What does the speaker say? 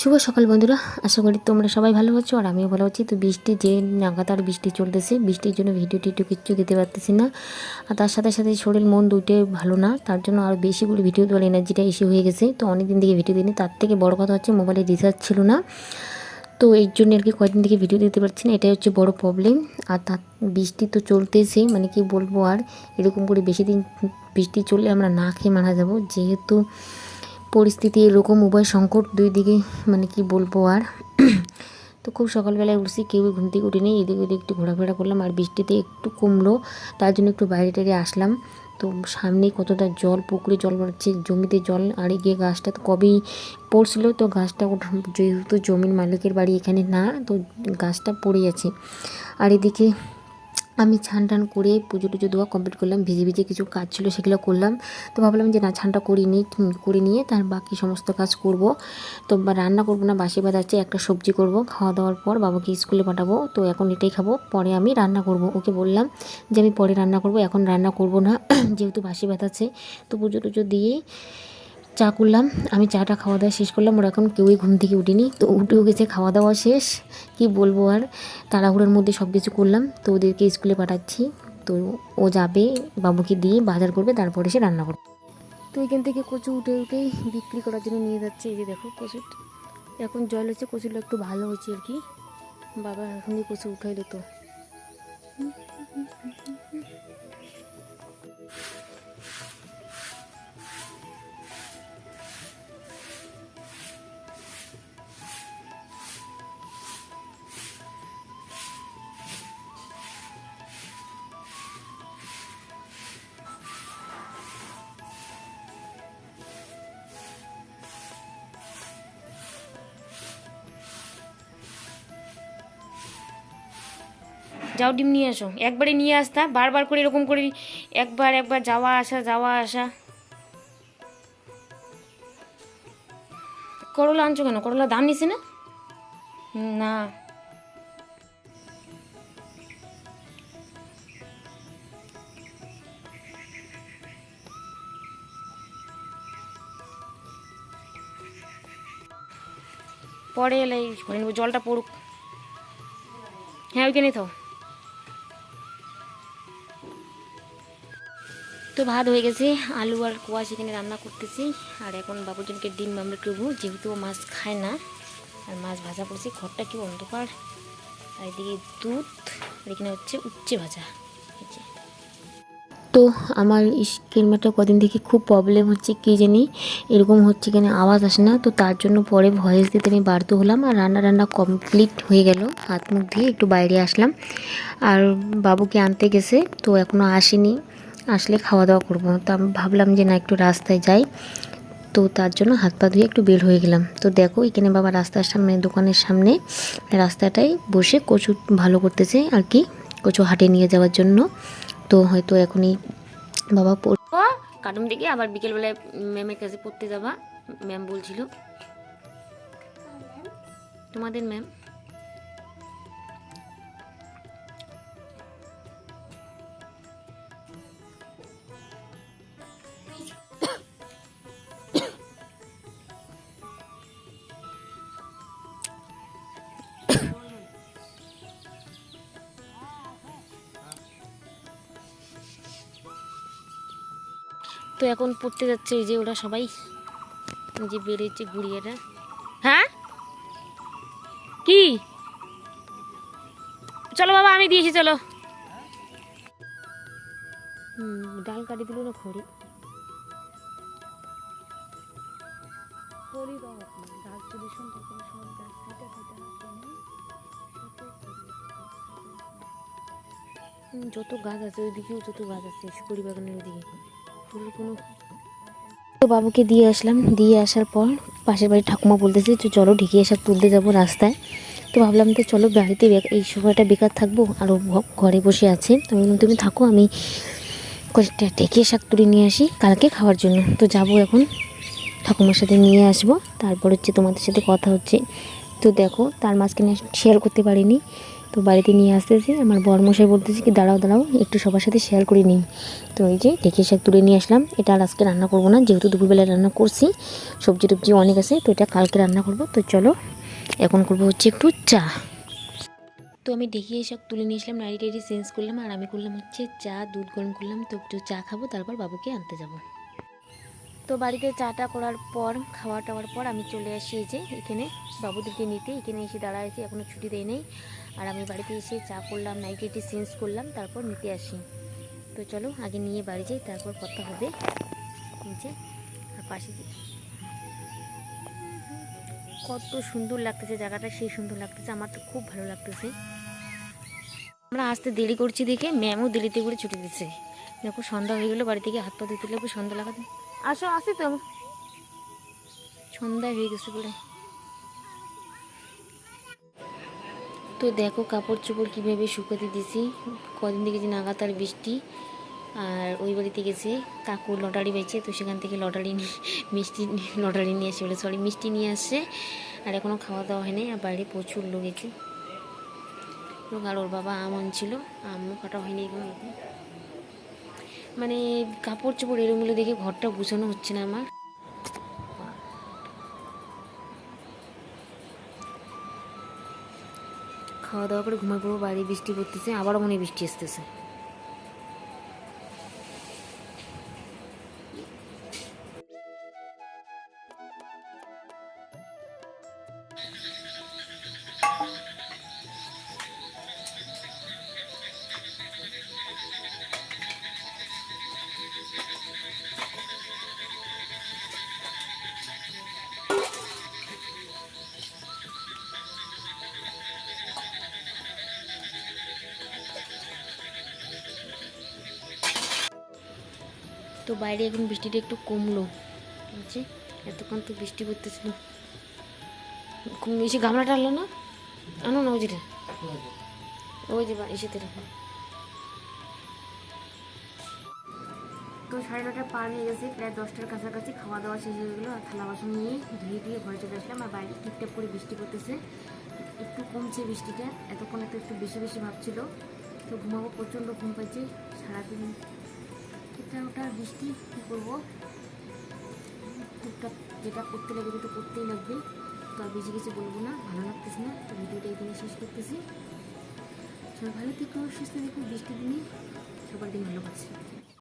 শুভ সকাল বন্ধুরা, আশা করি তোমরা সবাই ভালো আছো আর আমিও ভালো আছি। তো বৃষ্টি যে নাগাতার বৃষ্টি চলতেছে, বৃষ্টির জন্য ভিডিও টিডিও কিচ্ছু দিতে পারতেছি না। আর তার সাথে সাথে শরীর মন দুটোই ভালো না, তার জন্য আরও বেশি করে ভিডিও তোলার এনার্জিটা এসে হয়ে গেছে। তো অনেক দিন থেকে ভিডিও দিইনি, তার থেকে বড় কথা হচ্ছে মোবাইলে রিচার্জ ছিল না। তো এর জন্য আর কি কয়েকদিন থেকে ভিডিও দিতে পারছি না, এটাই হচ্ছে বড় প্রবলেম আর তার বৃষ্টি তো চলতেছে মানে কি বলব আর, এরকম করে বেশি দিন বৃষ্টি চললে আমরা না খেয়ে মারা যাব। যেহেতু পরিস্থিতি এরকম, উভয় সংকট দুই দিকে মানে কি বলব আর। তো খুব সকালবেলায় উঠছি কেউ ঘুম থেকে উঠে নেই এদিক ওদিক একটু ঘোরাফেরা করলাম, আর বৃষ্টিতে একটু কমলো, তার জন্য একটু বাইরে টাইরে আসলাম। তো সামনে কতটা জল, পুকুরে জল পড়ছে জমিতে জল আড়ে গিয়ে গাছটা তো কবেই পড়ছিল, তো গাছটা যেহেতু জমির মালিকের বাড়ি এখানে না, তো গাছটা পড়ে আছে। আর এদিকে আমি ছান টান করে পুজো টুজো দেওয়া কমপ্লিট করলাম, ভিজে ভিজে কিছু কাজ ছিল সেগুলো করলাম। তো ভাবলাম যে না, ছানটা করে নিই করে নিয়ে তার বাকি সমস্ত কাজ করব। তো রান্না করব না, বাসি ভাত আছে, একটা সবজি করব। খাওয়া দাওয়ার পর বাবাকে স্কুলে পাঠাবো, তো এখন এটাই খাব, পরে আমি রান্না করব। ওকে বললাম যে আমি পরে রান্না করব, এখন রান্না করব না, যেহেতু বাসি ভাত আছে। তো পুজো টুজো দিয়ে চা করলাম, আমি চাটা খাওয়া দাওয়া শেষ করলাম, ওরা এখন কেউই ঘুম থেকে উঠিনি। তো উঠেও গেছে, খাওয়া দাওয়া শেষ। কি বলব আর, তাড়াহুড়োর মধ্যে সব কিছু করলাম, তো ওদেরকে স্কুলে পাঠাচ্ছি। তো ও যাবে, বাবুকে দিয়ে বাজার করবে, তারপরে সে রান্না করবে। তো এখান থেকে কচু উঠে উঠেই বিক্রি করার জন্য নিয়ে যাচ্ছে, এই যে দেখো কচু এখন জল হচ্ছে কচুটা একটু ভালো হচ্ছে আর কি। বাবা এখন কচু উঠাইলো তো যাও ডিম নিয়ে আসো একবারে নিয়ে আসতা, বারবার করে এরকম করে, একবার একবার যাওয়া, আসা যাওয়া, আসা। করলা আনছো কেন? করলা দাম নিছে না? না। পরে এলে করে নেব, জলটা পড়ুক। হ্যাঁ ওইখানে তো তো ভাত হয়ে গেছে, আলু আর কোয়া সেখানে রান্না করতেছি। আর এখন বাবুজনকে ডিম আমরা করব যেহেতু ও মাছ খায় না, আর মাছ ভাজা করছি, ঘরটা কি অন্ধকার? আর এদিকে দুধ, আর এখানে হচ্ছে উচ্ছে ভাজা। তো আমার স্কিনমেটটা কদিন থেকে খুব প্রবলেম হচ্ছে, কী জানি, এরকম হচ্ছে কেন আওয়াজ আসে না, তো তার জন্য পরে ভয়েস দিতে আমি বাধ্য হলাম, আর রান্না রান্না কমপ্লিট হয়ে গেল, হাত মুখ দিয়ে একটু বাইরে আসলাম। আর বাবুকে আনতে গেছে, তো এখনও আসেনি। আসলে খাওয়া দাওয়া করব। তো আমি ভাবলাম যে না, একটু রাস্তায় যাই। তো তার জন্য হাত পা ধুয়ে একটু বের হয়ে গেলাম। তো দেখো, এখানে বাবা রাস্তার সামনে, দোকানের সামনে রাস্তাটায় বসে কচু ভালো করতেছে আর কি, কচু হাটে নিয়ে যাওয়ার জন্য। তো হয়তো এখনই বাবা পড়ব কার্টুন দেখে আবার বিকেলবেলায় ম্যামের কাছে পড়তে যাবা। ম্যাম বলছিল। তোমাদের ম্যাম? তো এখন পড়তে যাচ্ছে এই যে ওরা সবাই। যে বেড়েছে গুড়িয়াটা। হ্যাঁ? কি? চলো বাবা, আমি দিয়েছি, চলো। ডাল কাটি দিল না খড়ি? যত গাছ আছে ওইদিকেও যত গাছ আছে সুপারি বাগানের ওইদিকে। তো বাবুকে দিয়ে আসলাম। দিয়ে আসার পর পাশের বাড়ির ঠাকুমা বলতেছে তো চলো ঢেকে এসব তুলতে যাব রাস্তায়। তো ভাবলাম তো চলো বাড়িতে এই সময়টা বেকার থাকব আর ও ঘ- ঘরে বসে আছে। তো আমি তুমি থাকো, আমি কয়েকটা ঢেকে শাক তুলে নিয়ে আসি কালকে খাওয়ার জন্য। তো যাব এখন ঠাকুমার সাথে নিয়ে আসব। তারপর হচ্ছে তোমাদের সাথে কথা হচ্ছে। তো দেখো, তার মাঝখানে শেয়ার করতে পারিনি। তো বাড়িতে নিয়ে আসতে আসতেছি। আমার বরমশাই বলতেছি কি, দাঁড়াও দাঁড়াও, একটু সবার সাথে শেয়ার করে নিই। তো এই যে ঢেকে শাক তুলে নিয়ে আসলাম। এটা আর আজকে রান্না করব না, যেহেতু দুপুরবেলায় রান্না করছি, সবজি টবজি অনেক আছে, তো এটা কালকে রান্না করব। তো চলো, এখন করব হচ্ছে একটু চা তো আমি ডেকে শাক তুলে নিয়ে আসলাম নাড়ি টাড়ি চেঞ্জ করলাম, আর আমি করলাম হচ্ছে চা, দুধ গরম করলাম, তো একটু চা খাব, তারপর বাবুকে আনতে যাব। তো বাড়িতে চাটা করার পর, খাওয়া টাওয়ার পর আমি চলে আসি যে এখানে। বাবুদেরকে নিতে, এখানে এসে দাঁড়াইছি এখনও ছুটি দেয় নেই। আর আমি বাড়িতে এসে চা করলাম নাইটি চেঞ্জ করলাম, তারপর নিতে আসি। তো চলো, আগে নিয়ে বাড়ি যাই, তারপর কথা হবে। যে, আর পাশে কত সুন্দর লাগতেছে জায়গাটা, সেই সুন্দর লাগতেছে। আমার তো খুব ভালো লাগতেছে। আমরা আসতে দেরি করছি দেখে ম্যামও দেরিতে করে ছুটি দিচ্ছে। দেখো সন্ধ্যা হয়ে গেলো, বাড়ি থেকে হাত পা ধুতে লাগবে, সন্ধ্যা লাগাতে আসো, আসি তো। সন্ধ্যা হয়ে গেছে বলে। তো দেখো কাপড় চোপড় কীভাবে শুকাতে দিছি কদিন থেকে যে নাগাতার বৃষ্টি, আর ওই বাড়িতে গেছে কাকু লটারি বেচে তো সেখান থেকে লটারি মিষ্টি লটারি নিয়ে আসে বলে সরি মিষ্টি নিয়ে আসছে আর এখনও খাওয়া দাওয়া হয়নি আর বাইরে প্রচুর লোক গেছে লোক আর ওর বাবা আম আনছিল আমও কাটা হয়নি এখনও। মানে কাপড় চোপড় এরমগুলো দেখে ঘরটা গুছানো হচ্ছে না আমার। খাওয়া দাওয়া করে ঘুমাই পড়ব বাড়ি বৃষ্টি পড়তেছে, আবারও মনে বৃষ্টি আসতেছে। তো বাইরে এখন বৃষ্টিটা একটু কমলো। বুঝছি এতক্ষণ তো বৃষ্টি পড়তেছিল। কম- এসে গামলাটা আনলো না? আনো না, ওই যেটা ওই যে এসেতে রাখো। তো সাড়ে নটা পার হয়ে গেছে, প্রায় দশটার কাছাকাছি খাওয়া দাওয়া শেষ হয়ে গেলো, আর থালা বাসন নিয়ে ধুয়ে দিয়ে ঘরে চলে আসলাম, আর বাইরে টিপটাপ করে বৃষ্টি পড়তেছে। একটু কমছে বৃষ্টিটা, এতক্ষণ একটু একটু বেশি বেশি ভাবছিল তো ঘুমাবো, প্রচণ্ড ঘুম পাচ্ছে সারাদিন এটা ওটা বৃষ্টি, কী করব? টুকটাক যেটা করতে লাগবে তো করতেই লাগবে। তো আর বেশি কিছু বলব না, ভালো লাগতেছে না, তো ভিডিওটা এখানে শেষ করতেছি। সবাই ভালো থেকো, সুস্থ থেকো বৃষ্টি দিনে সবার দিন ভালো কাছে